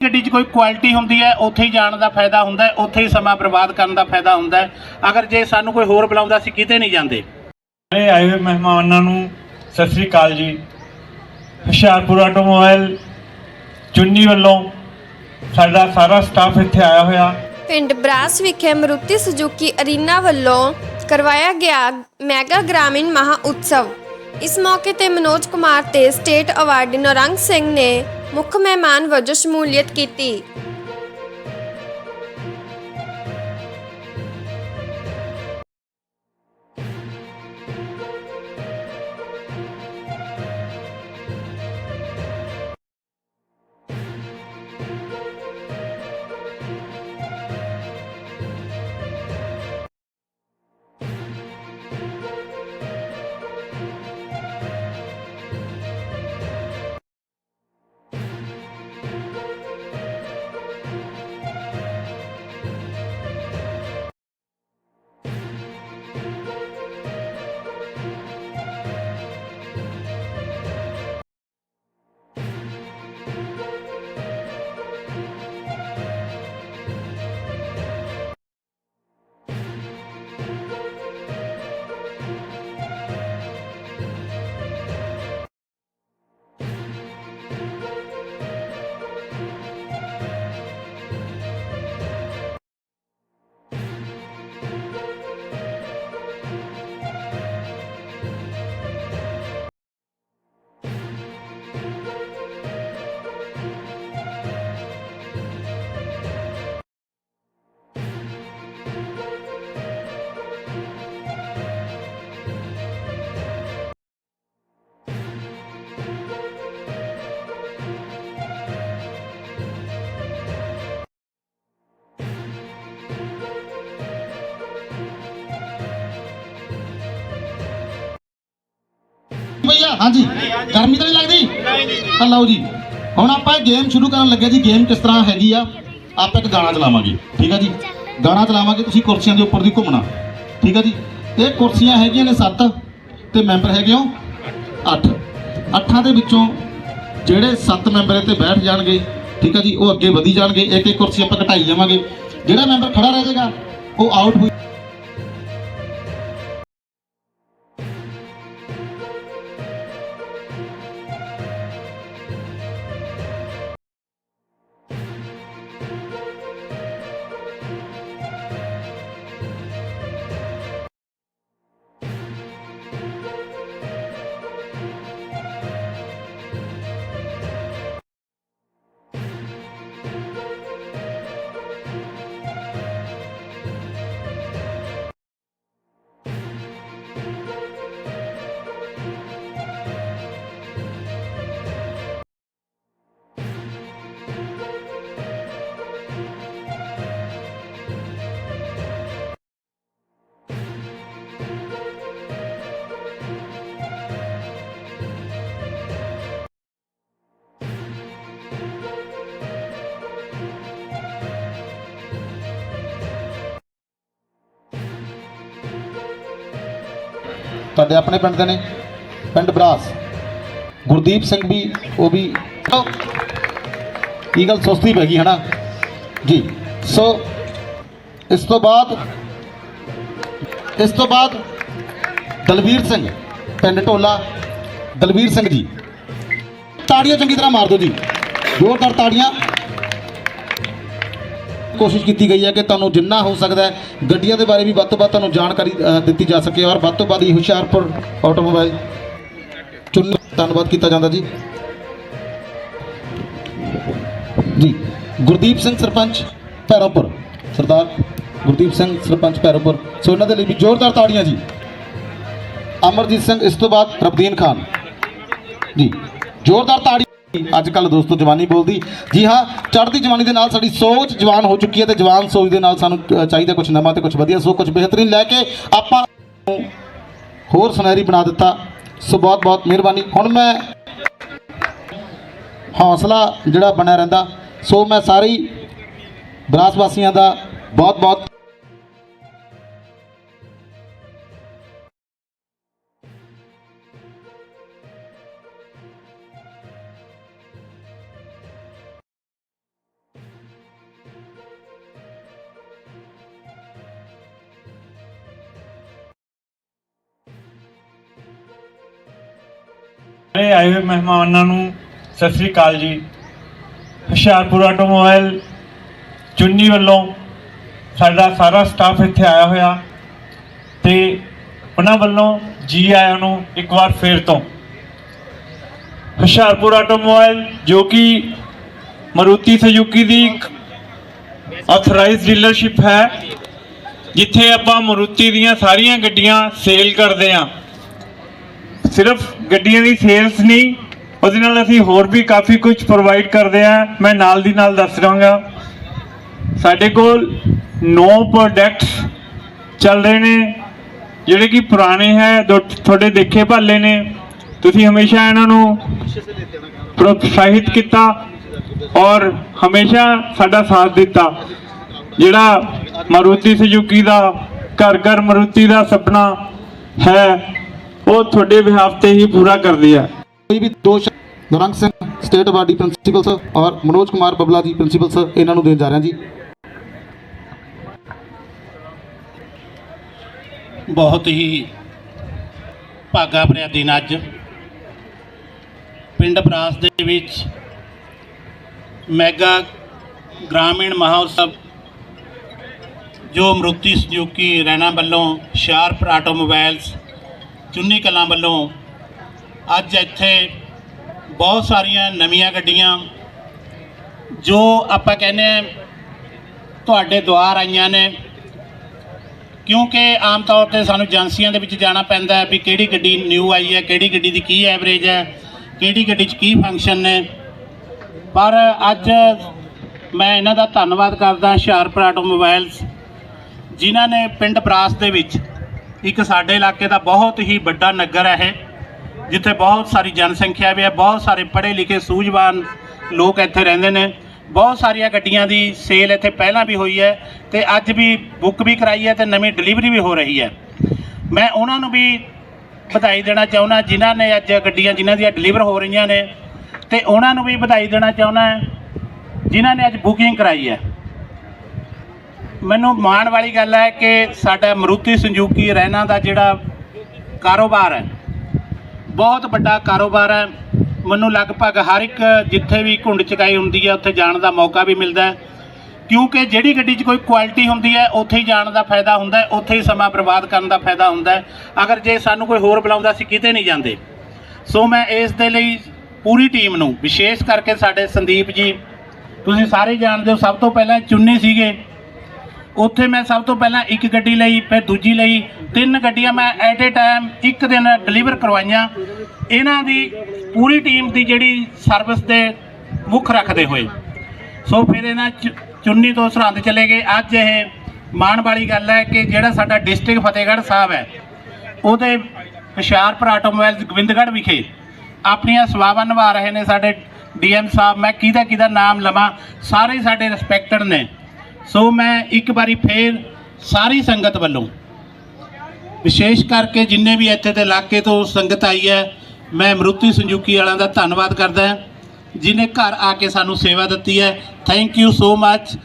ਗੱਡੀ 'ਚ ਕੋਈ ਕੁਆਲਿਟੀ ਹੁੰਦੀ ਹੈ ਉੱਥੇ ਹੀ ਜਾਣ ਦਾ ਫਾਇਦਾ ਹੁੰਦਾ ਹੈ ਉੱਥੇ ਹੀ ਸਮਾਂ ਬਰਬਾਦ ਕਰਨ ਦਾ ਫਾਇਦਾ ਹੁੰਦਾ ਹੈ। ਅਗਰ ਜੇ ਸਾਨੂੰ ਕੋਈ ਹੋਰ ਬੁਲਾਉਂਦਾ ਅਸੀਂ ਕਿਤੇ ਨਹੀਂ ਜਾਂਦੇ। ਸਾਰੇ ਆਏ ਹੋਏ ਮਹਿਮਾਨਾਂ ਨੂੰ ਸਤਿ ਸ੍ਰੀ ਅਕਾਲ ਜੀ। ਹੁਸ਼ਿਆਰਪੁਰ ਆਟੋਮੋਬਾਈਲ ਚੁੰਨੀ ਵੱਲੋਂ ਸਾਡਾ ਸਾਰਾ ਸਟਾਫ ਇੱਥੇ ਆਇਆ ਹੋਇਆ। ਪਿੰਡ ਬਰਾਸ ਵਿਖੇ ਮਰੂਤੀ ਸੁਜ਼ੂਕੀ ਅਰੀਨਾ ਵੱਲੋਂ ਕਰਵਾਇਆ ਗਿਆ ਮੈਗਾ ਗ੍ਰਾਮੀਣ ਮਹਾ ਉਤਸਵ। ਇਸ ਮੌਕੇ ਤੇ ਮਨੋਜ ਕੁਮਾਰ ਤੇ ਸਟੇਟ ਅਵਾਰਡੀ ਨੌਰੰਗ ਸਿੰਘ ਨੇ ਮੁੱਖ ਮਹਿਮਾਨ ਵਜੋਂ ਸ਼ਮੂਲੀਅਤ ਕੀਤੀ। ਹਾਂਜੀ, ਗਰਮੀ ਤਾਂ ਨਹੀਂ ਲੱਗਦੀ? ਤਾਂ ਲਓ ਜੀ, ਹੁਣ ਆਪਾਂ ਇਹ ਗੇਮ ਸ਼ੁਰੂ ਕਰਨ ਲੱਗੇ ਜੀ। ਗੇਮ ਕਿਸ ਤਰ੍ਹਾਂ ਹੈਗੀ ਆ, ਆਪਾਂ ਇੱਕ ਗਾਣਾ ਚਲਾਵਾਂਗੇ, ਠੀਕ ਆ ਜੀ? ਗਾਣਾ ਚਲਾਵਾਂਗੇ, ਤੁਸੀਂ ਕੁਰਸੀਆਂ ਦੇ ਉੱਪਰ ਦੀ ਘੁੰਮਣਾ, ਠੀਕ ਆ ਜੀ? ਇਹ ਕੁਰਸੀਆਂ ਹੈਗੀਆਂ ਨੇ 7 ਤੇ ਮੈਂਬਰ ਹੈਗੇ ਹੋ 8 ਅੱਠਾਂ ਦੇ ਵਿੱਚੋਂ ਜਿਹੜੇ 7 ਮੈਂਬਰ ਇੱਥੇ ਬੈਠ ਜਾਣਗੇ, ਠੀਕ ਆ ਜੀ? ਉਹ ਅੱਗੇ ਵਧੀ ਜਾਣਗੇ। ਇੱਕ ਇੱਕ ਕੁਰਸੀ ਆਪਾਂ ਘਟਾਈ ਜਾਵਾਂਗੇ। ਜਿਹੜਾ ਮੈਂਬਰ ਖੜਾ ਰਹਿ ਜਾਏਗਾ, ਉਹ ਆਊਟ ਤੁਹਾਡੇ ਆਪਣੇ ਪਿੰਡ ਦੇ ਨੇ, ਪਿੰਡ ਬਰਾਸ। ਗੁਰਦੀਪ ਸਿੰਘ ਵੀ, ਉਹ ਵੀ। ਕੀ ਗੱਲ ਸੁਸਤੀ ਪੈ ਗਈ, ਹਨਾ? ਜੀ, ਸੋ ਇਸ ਤੋਂ ਬਾਅਦ, ਇਸ ਤੋਂ ਬਾਅਦ ਦਲਵੀਰ ਸਿੰਘ, ਪਿੰਡ ਢੋਲਾ। ਦਲਵੀਰ ਸਿੰਘ ਜੀ, ਤਾੜੀਆਂ ਚੰਗੀ ਤਰ੍ਹਾਂ ਮਾਰ ਦਿਓ ਜੀ। ਜ਼ੋਰਦਾਰ ਤਾੜੀਆਂ। ਕੋਸ਼ਿਸ਼ ਕੀਤੀ ਗਈ ਹੈ ਕਿ ਤੁਹਾਨੂੰ ਜਿੰਨਾ ਹੋ ਸਕਦਾ ਹੈ, ਗੱਡੀਆਂ ਦੇ ਬਾਰੇ ਵੀ ਵੱਧ ਤੋਂ ਵੱਧ ਤੁਹਾਨੂੰ ਜਾਣਕਾਰੀ ਦਿੱਤੀ ਜਾ ਸਕੇ ਔਰ ਵੱਧ ਤੋਂ ਵੱਧ ਹੀ ਹੁਸ਼ਿਆਰਪੁਰ ਆਟੋਮੋਬਾਈਲ ਚੁਣ ਧੰਨਵਾਦ ਕੀਤਾ ਜਾਂਦਾ ਜੀ। ਜੀ, ਗੁਰਦੀਪ ਸਿੰਘ ਸਰਪੰਚ, ਭੈਰੋਪੁਰ। ਸਰਦਾਰ ਗੁਰਦੀਪ ਸਿੰਘ ਸਰਪੰਚ, ਭੈਰੋਪੁਰ। ਸੋ ਇਹਨਾਂ ਦੇ ਲਈ ਵੀ ਜ਼ੋਰਦਾਰ ਤਾੜੀਆਂ ਜੀ। ਅਮਰਜੀਤ ਸਿੰਘ ਇਸ ਤੋਂ ਬਾਅਦ ਰਬਦੀਨ ਖਾਨ। ਜੀ, ਜ਼ੋਰਦਾਰ ਤਾੜੀ ਅੱਜ ਕੱਲ ਦੋਸਤੋ ਜਵਾਨੀ ਬੋਲਦੀ। ਜੀ ਹਾਂ, ਚੜ੍ਹਦੀ ਜਵਾਨੀ ਦੇ ਨਾਲ ਸਾਡੀ ਸੋਚ ਜਵਾਨ ਹੋ ਚੁੱਕੀ ਹੈ ਤੇ ਜਵਾਨ ਸੋਚ ਦੇ ਨਾਲ ਸਾਨੂੰ ਚਾਹੀਦਾ ਕੁਝ ਨਵਾਂ ਤੇ ਕੁਝ ਵਧੀਆ, ਸੋ ਕੁਝ ਬਿਹਤਰੀਨ ਲੈ ਕੇ ਆਪਾਂ ਨੂੰ ਹੋਰ ਸੁਨਹਿਰੀ ਬਣਾ ਦਿੱਤਾ। ਸੋ ਬਹੁਤ ਬਹੁਤ ਮਿਹਰਬਾਨੀ। ਹੁਣ ਮੈਂ ਹੌਸਲਾ ਜਿਹੜਾ ਬਣਿਆ ਰਹਿੰਦਾ, ਸੋ ਮੈਂ ਸਾਰੇ ਹੀ ਬਰਾਸ ਵਾਸੀਆਂ ਦਾ ਬਹੁਤ ਬਹੁਤ ਸਾਰੇ ਆਏ ਹੋਏ ਮਹਿਮਾਨਾਂ ਨੂੰ ਸਤਿ ਸ੍ਰੀ ਅਕਾਲ ਜੀ। ਹੁਸ਼ਿਆਰਪੁਰ ਆਟੋਮੋਬਾਈਲ ਚੁੰਨੀ ਵੱਲੋਂ ਸਾਡਾ ਸਾਰਾ ਸਟਾਫ ਇੱਥੇ ਆਇਆ ਹੋਇਆ ਤੇ ਉਹਨਾਂ ਵੱਲੋਂ ਜੀ ਆਇਆਂ ਨੂੰ ਇੱਕ ਵਾਰ ਫੇਰ ਤੋਂ। ਹੁਸ਼ਿਆਰਪੁਰ ਆਟੋਮੋਬਾਈਲ ਜੋ ਕਿ ਮਰੂਤੀ ਸੁਜ਼ੂਕੀ ਦੀ ਆਥੋਰਾਈਜ਼ਡ ਡੀਲਰਸ਼ਿਪ ਹੈ, ਜਿੱਥੇ ਆਪਾਂ ਮਰੂਤੀ ਦੀਆਂ ਸਾਰੀਆਂ ਗੱਡੀਆਂ ਸੇਲ ਕਰਦੇ ਹਾਂ। ਸਿਰਫ ਗੱਡੀਆਂ ਦੀ ਸੇਲਸ ਨਹੀਂ, ਉਹਦੇ ਨਾਲ ਅਸੀਂ ਹੋਰ ਵੀ ਕਾਫੀ ਕੁਝ ਪ੍ਰੋਵਾਈਡ ਕਰਦੇ ਹਾਂ। ਮੈਂ ਨਾਲ ਦੀ ਨਾਲ ਦੱਸ ਰਹਾਂਗਾ। ਸਾਡੇ ਕੋਲ ਨੋ ਪ੍ਰੋਡਕਟਸ ਚੱਲ ਰਹੇ ਨੇ, ਜਿਹੜੇ ਕਿ ਪੁਰਾਣੇ ਹੈ, ਦੋ- ਤੁਹਾਡੇ ਦੇਖੇ ਭਾਲੇ ਨੇ। ਤੁਸੀਂ ਹਮੇਸ਼ਾ ਇਹਨਾਂ ਨੂੰ ਪ੍ਰੋਤਸਾਹਿਤ ਕੀਤਾ ਔਰ ਹਮੇਸ਼ਾ ਸਾਡਾ ਸਾਥ ਦਿੱਤਾ। ਜਿਹੜਾ ਮਾਰੂਤੀ ਸੁਜ਼ੂਕੀ ਦਾ ਘਰ ਘਰ ਮਾਰੂਤੀ ਦਾ ਸੁਪਨਾ ਹੈ ਉਹ ਤੁਹਾਡੇ ਬਿਹਾਫ ਤੇ ਹੀ ਪੂਰਾ ਕਰਦੀ ਹੈ ਕੋਈ ਵੀ ਦੋ ਸ਼ਬਦ Narang Singh state awardee principal sir ਔਰ ਮਨੋਜ ਕੁਮਾਰ ਬਬਲਾ ਜੀ ਪ੍ਰਿੰਸੀਪਲ ਸਰ ਇਹਨਾਂ ਨੂੰ ਦੇਣ ਜਾ ਰਿਹਾ ਜੀ। ਬਹੁਤ ਹੀ ਭਾਗਾ ਭਰਿਆ ਦਿਨ ਅੱਜ। ਪਿੰਡ ਬਰਾਸ ਦੇ ਵਿੱਚ ਮੈਗਾ ਗ੍ਰਾਮੀਣ ਮਹਾਉਤਸਵ ਜੋ ਮਰੂਤੀ ਸੁਜ਼ੂਕੀ ਰੈਨਾ ਵੱਲੋਂ ਸ਼ਾਰਪ ਆਟੋਮੋਬਾਈਲਸ ਚੁੰਨੀ ਕਲਾਂ ਵੱਲੋਂ ਅੱਜ ਇੱਥੇ ਬਹੁਤ ਸਾਰੀਆਂ ਨਵੀਆਂ ਗੱਡੀਆਂ ਜੋ ਆਪਾਂ ਕਹਿੰਦੇ ਆ ਤੁਹਾਡੇ ਦੁਆਰ ਆਈਆਂ ਨੇ, ਕਿਉਂਕਿ ਆਮ ਤੌਰ ਤੇ ਸਾਨੂੰ ਏਜੰਸੀਆਂ ਦੇ ਵਿੱਚ ਜਾਣਾ ਪੈਂਦਾ ਹੈ ਵੀ ਕਿਹੜੀ ਗੱਡੀ ਨਿਊ ਆਈ ਹੈ, ਕਿਹੜੀ ਗੱਡੀ ਦੀ ਕੀ ਐਵਰੇਜ ਹੈ, ਕਿਹੜੀ ਗੱਡੀ 'ਚ ਕੀ ਫੰਕਸ਼ਨ ਨੇ। ਪਰ ਅੱਜ ਮੈਂ ਇਹਨਾਂ ਦਾ ਧੰਨਵਾਦ ਕਰਦਾ, ਹੁਸ਼ਿਆਰਪੁਰ ਆਟੋਮੋਬਾਈਲਸ ਜਿਨ੍ਹਾਂ ਨੇ ਪਿੰਡ ਬਰਾਸ ਦੇ ਵਿੱਚ ਇੱਕ ਸਾਡੇ ਇਲਾਕੇ ਦਾ ਬਹੁਤ ਹੀ ਵੱਡਾ ਨਗਰ ਹੈ ਇਹ, ਜਿੱਥੇ ਬਹੁਤ ਸਾਰੀ ਜਨਸੰਖਿਆ ਵੀ ਹੈ, ਬਹੁਤ ਸਾਰੇ ਪੜ੍ਹੇ ਲਿਖੇ ਸੂਝਵਾਨ ਲੋਕ ਇੱਥੇ ਰਹਿੰਦੇ ਨੇ, ਬਹੁਤ ਸਾਰੀਆਂ ਗੱਡੀਆਂ ਦੀ ਸੇਲ ਇੱਥੇ ਪਹਿਲਾਂ ਵੀ ਹੋਈ ਹੈ ਤੇ ਅੱਜ ਵੀ ਬੁੱਕ ਵੀ ਕਰਾਈ ਹੈ ਤੇ ਨਵੀਂ ਡਿਲੀਵਰੀ ਵੀ ਹੋ ਰਹੀ ਹੈ। ਮੈਂ ਉਹਨਾਂ ਨੂੰ ਵੀ ਵਧਾਈ ਦੇਣਾ ਚਾਹੁੰਦਾ, ਜਿਨ੍ਹਾਂ ਨੇ ਅੱਜ ਗੱਡੀਆਂ, ਜਿਨ੍ਹਾਂ ਦੀਆਂ ਡਿਲੀਵਰ ਹੋ ਰਹੀਆਂ ਨੇ, ਤੇ ਉਹਨਾਂ ਨੂੰ ਵੀ ਵਧਾਈ ਦੇਣਾ ਚਾਹੁੰਦਾ, ਜਿਨ੍ਹਾਂ ਨੇ ਅੱਜ ਬੁਕਿੰਗ ਕਰਾਈ ਹੈ। ਮੈਨੂੰ ਮਾਣ ਵਾਲੀ ਗੱਲ ਹੈ ਕਿ ਸਾਡਾ ਮਰੂਤੀ ਸੰਜੂਕੀ ਰਹਿਣਾ ਦਾ ਜਿਹੜਾ ਕਾਰੋਬਾਰ ਹੈ, ਬਹੁਤ ਵੱਡਾ ਕਾਰੋਬਾਰ ਹੈ। ਮੈਨੂੰ ਲਗਭਗ ਹਰ ਇੱਕ ਜਿੱਥੇ ਵੀ ਘੁੰਡ ਚਕਾਈ ਹੁੰਦੀ ਹੈ, ਉੱਥੇ ਜਾਣ ਦਾ ਮੌਕਾ ਵੀ ਮਿਲਦਾ ਹੈ। ਕਿਉਂਕਿ ਜਿਹੜੀ ਗੱਡੀ 'ਚ ਕੋਈ ਕੁਆਲਿਟੀ ਹੁੰਦੀ ਹੈ, ਉੱਥੇ ਹੀ ਜਾਣ ਦਾ ਫਾਇਦਾ ਹੁੰਦਾ ਉੱਥੇ ਹੀ ਸਮਾਂ ਬਰਬਾਦ ਕਰਨ ਦਾ ਫਾਇਦਾ ਹੁੰਦਾ ਹੈ। ਅਗਰ ਜੇ ਸਾਨੂੰ ਕੋਈ ਹੋਰ ਬੁਲਾਉਂਦਾ, ਅਸੀਂ ਕਿਤੇ ਨਹੀਂ ਜਾਂਦੇ। ਸੋ ਮੈਂ ਇਸ ਦੇ ਲਈ ਪੂਰੀ ਟੀਮ ਨੂੰ, ਵਿਸ਼ੇਸ਼ ਕਰਕੇ ਸਾਡੇ ਸੰਦੀਪ ਜੀ, ਤੁਸੀਂ ਸਾਰੇ ਜਾਣਦੇ ਹੋ, ਸਭ ਤੋਂ ਪਹਿਲਾਂ ਚੁੰਨੀ ਸੀਗੇ। ਉੱਥੇ ਮੈਂ ਸਭ ਤੋਂ ਪਹਿਲਾਂ ਇੱਕ ਗੱਡੀ ਲਈ, ਫਿਰ ਦੂਜੀ ਲਈ, ਤਿੰਨ ਗੱਡੀਆਂ ਮੈਂ ਐਟ ਏ ਟਾਈਮ ਇੱਕ ਦਿਨ ਡਿਲੀਵਰ ਕਰਵਾਈਆਂ। ਇਹਨਾਂ ਦੀ ਪੂਰੀ ਟੀਮ ਦੀ ਜਿਹੜੀ ਸਰਵਿਸ ਦੇ ਮੁੱਖ ਰੱਖਦੇ ਹੋਏ। ਸੋ ਫਿਰ ਇਹਨਾਂ ਚ- ਚੁੰਨੀ ਤੋਂ ਸਰਹੰਦ ਚਲੇ ਗਏ। ਅੱਜ ਇਹ ਮਾਣ ਵਾਲੀ ਗੱਲ ਹੈ ਕਿ ਜਿਹੜਾ ਸਾਡਾ ਡਿਸਟ੍ਰਿਕਟ ਫਤਿਹਗੜ੍ਹ ਸਾਹਿਬ ਹੈ, ਉਹਦੇ ਹੁਸ਼ਿਆਰਪੁਰ ਆਟੋਮੋਬਾਈਲਸ ਗੋਬਿੰਦਗੜ੍ਹ ਵਿਖੇ ਆਪਣੀਆਂ ਸੇਵਾਵਾਂ ਨਿਭਾ ਰਹੇ ਨੇ ਸਾਡੇ ਡੀਐਮ ਸਾਹਿਬ। ਮੈਂ ਕਿਹਦਾ ਕਿਹਦਾ ਨਾਮ ਲਵਾਂ, ਸਾਰੇ ਸਾਡੇ ਰਿਸਪੈਕਟਡ ਨੇ। ਸੋ ਮੈਂ ਇੱਕ ਵਾਰੀ ਫੇਰ ਸਾਰੀ ਸੰਗਤ ਵੱਲੋਂ, ਵਿਸ਼ੇਸ਼ ਕਰਕੇ ਜਿੰਨੇ ਵੀ ਇੱਥੇ ਦੇ ਇਲਾਕੇ ਤੋਂ ਸੰਗਤ ਆਈ ਹੈ, ਮੈਂ ਮਰੂਤੀ ਸੰਜੂਕੀ ਵਾਲਿਆਂ ਦਾ ਧੰਨਵਾਦ ਕਰਦਾ ਹਾਂ, ਜਿਨੇ ਘਰ ਆ ਕੇ ਸਾਨੂੰ ਸੇਵਾ ਦਿੱਤੀ ਹੈ। ਥੈਂਕ ਯੂ ਸੋ ਮੱਚ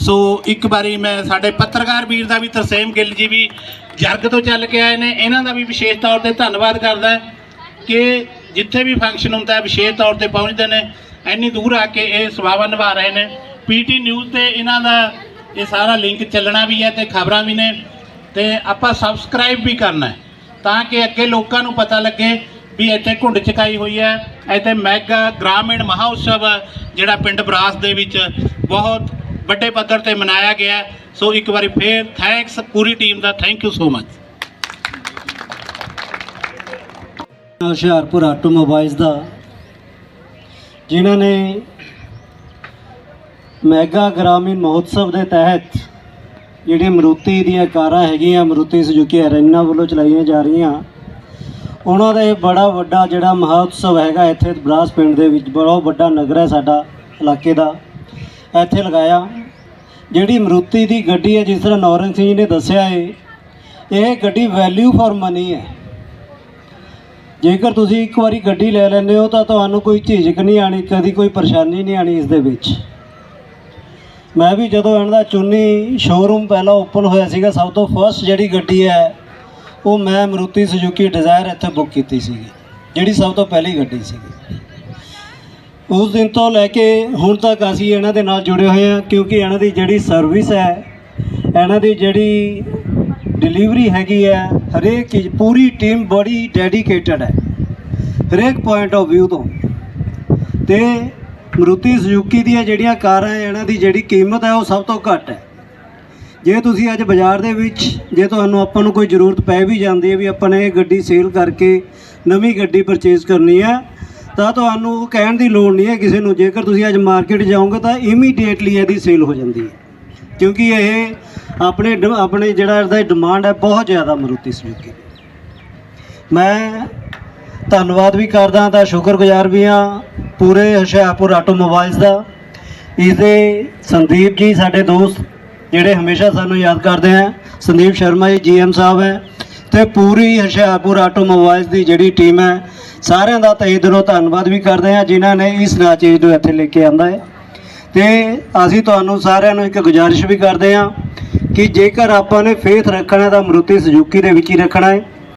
ਸੋ ਇੱਕ ਵਾਰੀ ਮੈਂ ਸਾਡੇ ਪੱਤਰਕਾਰ ਵੀਰ ਦਾ ਵੀ ਤਰਸੇਮ ਗਿੱਲ ਜੀ ਵੀ ਜਰਗ ਤੋਂ ਚੱਲ ਕੇ ਆਏ ਨੇ, ਇਹਨਾਂ ਦਾ ਵੀ ਵਿਸ਼ੇਸ਼ ਤੌਰ ਤੇ ਧੰਨਵਾਦ ਕਰਦਾ ਕਿ ਜਿੱਥੇ ਵੀ ਫੰਕਸ਼ਨ ਹੁੰਦਾ ਹੈ, ਵਿਸ਼ੇਸ਼ ਤੌਰ ਤੇ ਪਹੁੰਚਦੇ ਨੇ, ਇੰਨੀ ਦੂਰ ਆ ਕੇ ਇਹ ਸੇਵਾਵਾਂ ਨਿਭਾ ਰਹੇ ਨੇ। ਪੀਟੀ ਨਿਊਜ਼ ਤੇ ਇਹਨਾਂ ਦਾ ਇਹ ਸਾਰਾ ਲਿੰਕ ਚੱਲਣਾ ਵੀ ਹੈ ਤੇ ਖਬਰਾਂ ਵੀ ਨੇ ਤੇ ਆਪਾਂ ਸਬਸਕ੍ਰਾਈਬ ਵੀ ਕਰਨਾ ਤਾਂ ਕਿ ਅੱਗੇ ਲੋਕਾਂ ਨੂੰ ਪਤਾ ਲੱਗੇ ਵੀ ਇੱਥੇ ਘੁੰਡ ਚਕਾਈ ਹੋਈ ਹੈ। ਇੱਥੇ ਮੈਗਾ ਗ੍ਰਾਮੀਣ ਮਹਾਉਤਸਵ ਜਿਹੜਾ ਪਿੰਡ ਬਰਾਸ ਦੇ ਵਿੱਚ ਬਹੁਤ ਵੱਡੇ ਪੱਧਰ ਤੇ ਮਨਾਇਆ ਗਿਆ ਸੋ ਇੱਕ ਵਾਰੀ ਫੇਰ ਥੈਂਕਸ ਪੂਰੀ team the thank you so much Hoshiarpur automobiles ਦਾ, ਜਿਨ੍ਹਾਂ ਨੇ ਮੈਗਾ ਗ੍ਰਾਮੀਣ ਮਹੋਤਸਵ ਦੇ ਤਹਿਤ ਜਿਹੜੀ ਮਰੂਤੀ ਦੀਆਂ ਕਾਰਾਂ ਹੈਗੀਆਂ, ਮਰੂਤੀ ਸੁਜ਼ੂਕੀ ਅਰੇਨਾ ਵੱਲੋਂ ਚਲਾਈਆਂ ਜਾ ਰਹੀਆਂ। ਉਹਨਾਂ ਦਾ ਇਹ ਬੜਾ ਵੱਡਾ ਜਿਹੜਾ ਮਹੋਤਸਵ ਹੈਗਾ, ਇੱਥੇ ਬਰਾਸ ਪਿੰਡ ਦੇ ਵਿੱਚ ਬਹੁਤ ਵੱਡਾ ਨਗਰ ਹੈ ਸਾਡਾ ਇਲਾਕੇ ਦਾ। ਇੱਥੇ ਲਗਾਇਆ। ਜਿਹੜੀ ਮਰੂਤੀ ਦੀ ਗੱਡੀ ਹੈ, ਜਿਸ ਤਰ੍ਹਾਂ ਨੌਰਨ ਸਿੰਘ ਜੀ ਨੇ ਦੱਸਿਆ ਹੈ ਇਹ ਗੱਡੀ ਵੈਲਿਊ ਫॉर ਮਨੀ ਹੈ। ਜੇਕਰ ਤੁਸੀਂ ਇੱਕ ਵਾਰੀ ਗੱਡੀ ਲੈ ਲੈਂਦੇ ਹੋ, ਤਾਂ ਤੁਹਾਨੂੰ ਕੋਈ ਝਿਜਕ ਨਹੀਂ ਆਣੀ ਕਦੀ ਕੋਈ ਪਰੇਸ਼ਾਨੀ ਨਹੀਂ ਆਣੀ ਇਸ ਦੇ ਵਿੱਚ। ਮੈਂ ਵੀ ਜਦੋਂ ਇਹਨਾਂ ਦਾ ਚੁੰਨੀ ਸ਼ੋਰੂਮ ਪਹਿਲਾਂ ਓਪਨ ਹੋਇਆ ਸੀਗਾ, ਸਭ ਤੋਂ ਫਰਸਟ ਜਿਹੜੀ ਗੱਡੀ ਹੈ, ਉਹ ਮੈਂ ਮਰੂਤੀ ਸੁਜ਼ੂਕੀ ਡਿਜ਼ਾਇਰ ਇੱਥੇ ਬੁੱਕ ਕੀਤੀ ਸੀਗੀ, ਜਿਹੜੀ ਸਭ ਤੋਂ ਪਹਿਲੀ ਗੱਡੀ ਸੀਗੀ। ਉਸ ਦਿਨ ਤੋਂ ਲੈ ਕੇ ਹੁਣ ਤੱਕ ਅਸੀਂ ਇਹਨਾਂ ਦੇ ਨਾਲ ਜੁੜੇ ਹੋਏ ਹਾਂ, ਕਿਉਂਕਿ ਇਹਨਾਂ ਦੀ ਜਿਹੜੀ ਸਰਵਿਸ ਹੈ, ਇਹਨਾਂ ਦੀ ਜਿਹੜੀ ਡਿਲੀਵਰੀ ਹੈਗੀ ਹੈ, ਹਰੇਕ ਚੀਜ਼, ਪੂਰੀ ਟੀਮ ਬੜੀ ਡੈਡੀਕੇਟਡ ਹੈ, ਹਰੇਕ ਪੁਆਇੰਟ ਆਫ View ਤੋਂ। ਤੇ ਮਰੂਤੀ ਸੁਜ਼ੂਕੀ ਦੀਆਂ ਜਿਹੜੀਆਂ ਕਾਰਾਂ ਹੈ, ਇਹਨਾਂ ਦੀ ਜਿਹੜੀ ਕੀਮਤ ਹੈ, ਉਹ ਸਭ ਤੋਂ ਘੱਟ ਹੈ। ਜੇ ਤੁਸੀਂ ਅੱਜ ਬਾਜ਼ਾਰ ਦੇ ਵਿੱਚ, ਜੇ ਤੁਹਾਨੂੰ ਆਪਾਂ ਨੂੰ ਕੋਈ ਜ਼ਰੂਰਤ ਪੈ ਵੀ ਜਾਂਦੀ ਹੈ ਵੀ ਆਪਾਂ ਨੇ ਇਹ ਗੱਡੀ ਸੇਲ ਕਰਕੇ ਨਵੀਂ ਗੱਡੀ ਪਰਚੇਜ਼ ਕਰਨੀ ਹੈ, ਤਾਂ ਤੁਹਾਨੂੰ ਕਹਿਣ ਦੀ ਲੋੜ ਨਹੀਂ ਹੈ ਕਿਸੇ ਨੂੰ। ਜੇਕਰ ਤੁਸੀਂ ਅੱਜ ਮਾਰਕੀਟ ਜਾਓਗੇ, ਤਾਂ ਇਮੀਡੀਏਟਲੀ ਇਹਦੀ ਸੇਲ ਹੋ ਜਾਂਦੀ ਹੈ। ਕਿਉਂਕਿ ਇਹ ਆਪਣੇ ਡ- ਆਪਣੇ ਜਿਹੜਾ ਇਹਦਾ ਡਿਮਾਂਡ ਹੈ, ਬਹੁਤ ਜ਼ਿਆਦਾ ਮਰੂਤੀ ਸੁਜ਼ੂਕੀ ਦੀ। ਮੈਂ ਧੰਨਵਾਦ ਵੀ ਕਰਦਾ ਤਾਂ ਸ਼ੁਕਰਗੁਜ਼ਾਰ ਵੀ ਹਾਂ ਪੂਰੇ ਹੁਸ਼ਿਆਰਪੁਰ ਆਟੋਮੋਬਾਈਲਸ ਦਾ। ਇਸਦੇ ਸੰਦੀਪ ਜੀ ਸਾਡੇ ਦੋਸਤ ਜਿਹੜੇ ਹਮੇਸ਼ਾ ਸਾਨੂੰ ਯਾਦ ਕਰਦੇ ਆ। ਸੰਦੀਪ ਸ਼ਰਮਾ ਜੀ, ਜੀਐਮ ਸਾਹਿਬ ਹੈ ਤੇ ਪੂਰੀ ਹੁਸ਼ਿਆਰਪੁਰ ਆਟੋਮੋਬਾਈਲਸ ਦੀ ਜਿਹੜੀ ਟੀਮ ਹੈ, ਸਾਰਿਆਂ ਦਾ ਤਹਿ ਦਿਲੋਂ ਧੰਨਵਾਦ ਵੀ ਕਰਦੇ ਆ, ਜਿਨ੍ਹਾਂ ਨੇ ਇਸ ਨਾਚੇਜ ਨੂੰ ਇੱਥੇ ਲੈ ਕੇ ਆਂਦਾ ਹੈ। ਤੇ ਅਸੀਂ ਤੁਹਾਨੂੰ ਸਾਰਿਆਂ ਨੂੰ ਇੱਕ ਗੁਜ਼ਾਰਿਸ਼ ਵੀ ਕਰਦੇ ਹਾਂ ਕਿ ਜੇਕਰ ਆਪਾਂ ਨੇ ਫੇਥ ਰੱਖਣਾ ਤਾਂ ਮਰੂਤੀ ਸੁਜ਼ੂਕੀ ਦੇ ਵਿੱਚ ਹੀ ਰੱਖਣਾ ਹੈ।